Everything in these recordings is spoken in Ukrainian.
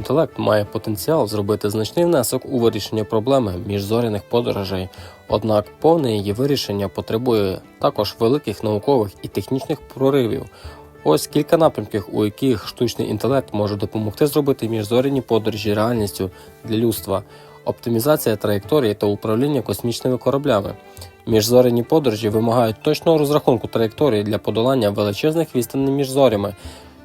Інтелект має потенціал зробити значний внесок у вирішення проблеми міжзоряних подорожей, однак повне її вирішення потребує також великих наукових і технічних проривів. Ось кілька напрямків, у яких штучний інтелект може допомогти зробити міжзоряні подорожі реальністю для людства, оптимізація траєкторії та управління космічними кораблями. Міжзоряні подорожі вимагають точного розрахунку траєкторії для подолання величезних відстаней між зорями.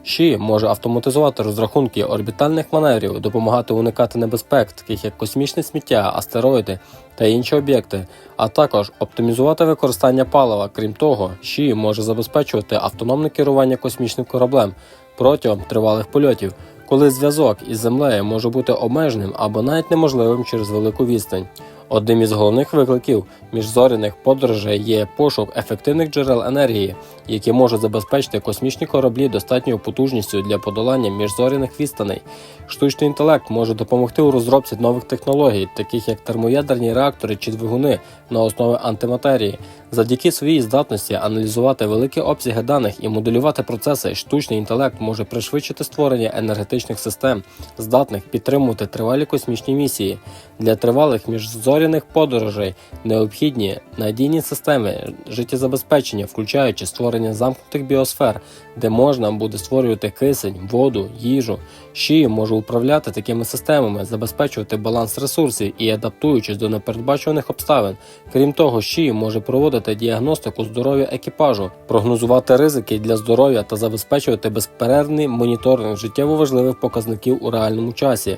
Ші може автоматизувати розрахунки орбітальних маневрів, допомагати уникати небезпек, таких як космічне сміття, астероїди та інші об'єкти, а також оптимізувати використання палива. Крім того, Ші може забезпечувати автономне керування космічним кораблем протягом тривалих польотів, коли зв'язок із землею може бути обмеженим або навіть неможливим через велику відстань. Одним із головних викликів міжзоряних подорожей є пошук ефективних джерел енергії, які можуть забезпечити космічні кораблі достатньою потужністю для подолання міжзоряних відстаней. Штучний інтелект може допомогти у розробці нових технологій, таких як термоядерні реактори чи двигуни на основі антиматерії. Завдяки своїй здатності аналізувати великі обсяги даних і моделювати процеси, штучний інтелект може пришвидшити створення енергетичних систем, здатних підтримувати тривалі космічні місії. Для тривалих міжзоряних подорожей необхідні надійні системи життєзабезпечення, включаючи створення замкнутих біосфер, де можна буде створювати кисень, воду, їжу. Ші може управляти такими системами, забезпечувати баланс ресурсів і адаптуючись до непередбачуваних обставин. Крім того, Ші може проводити діагностику здоров'я екіпажу, прогнозувати ризики для здоров'я та забезпечувати безперервний моніторинг життєво важливих показників у реальному часі.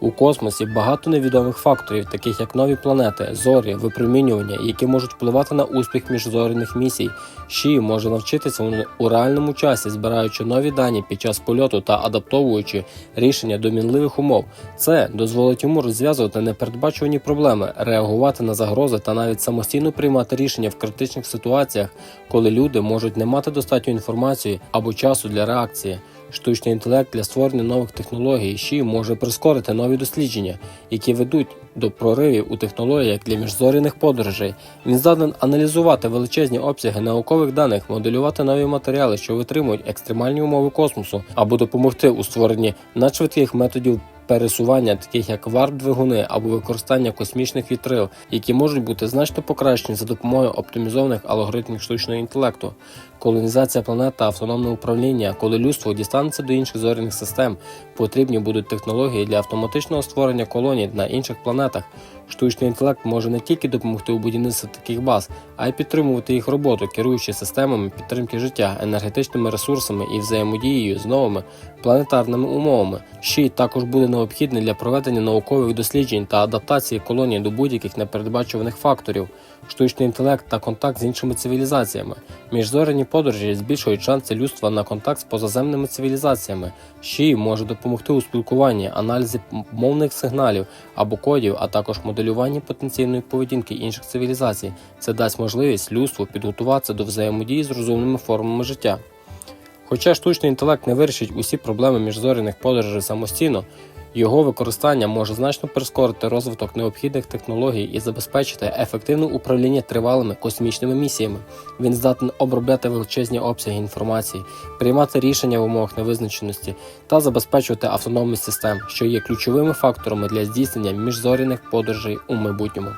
У космосі багато невідомих факторів, таких як нові планети, зорі, випромінювання, які можуть впливати на успіх міжзоряних місій. Ші може навчитися у- реальному часі, збираючи нові дані під час польоту та адаптовуючи рішення до мінливих умов. Це дозволить йому розв'язувати непередбачувані проблеми, реагувати на загрози та навіть самостійно приймати рішення в критичних ситуаціях, коли люди можуть не мати достатньо інформації або часу для реакції. Штучний інтелект для створення нових технологій й може прискорити нові дослідження, які ведуть до проривів у технологіях для міжзоряних подорожей. Він здатен аналізувати величезні обсяги наукових даних, моделювати нові матеріали, що витримують екстремальні умови космосу, або допомогти у створенні надшвидких методів. Пересування, таких як варп-двигуни або використання космічних вітрил, які можуть бути значно покращені за допомогою оптимізованих алгоритмів штучного інтелекту, колонізація планет та автономне управління, коли людство дістанеться до інших зоряних систем, потрібні будуть технології для автоматичного створення колоній на інших планетах. Штучний інтелект може не тільки допомогти у будівництві таких баз, а й підтримувати їх роботу, керуючи системами підтримки життя, енергетичними ресурсами і взаємодією з новими планетарними умовами. Ще й також буде необхідний для проведення наукових досліджень та адаптації колоній до будь-яких непередбачуваних факторів. Штучний інтелект та контакт з іншими цивілізаціями. Міжзоряні подорожі збільшують шанси людства на контакт з позаземними цивілізаціями. Ще й може допомогти у спілкуванні, аналізі мовних сигналів або кодів, а також моделюванні потенційної поведінки інших цивілізацій. Це дасть можливість людству підготуватися до взаємодії з розумними формами життя. Хоча штучний інтелект не вирішить усі проблеми міжзоряних подорожей самостійно, його використання може значно прискорити розвиток необхідних технологій і забезпечити ефективне управління тривалими космічними місіями. Він здатен обробляти величезні обсяги інформації, приймати рішення в умовах невизначеності та забезпечувати автономність систем, що є ключовими факторами для здійснення міжзоряних подорожей у майбутньому.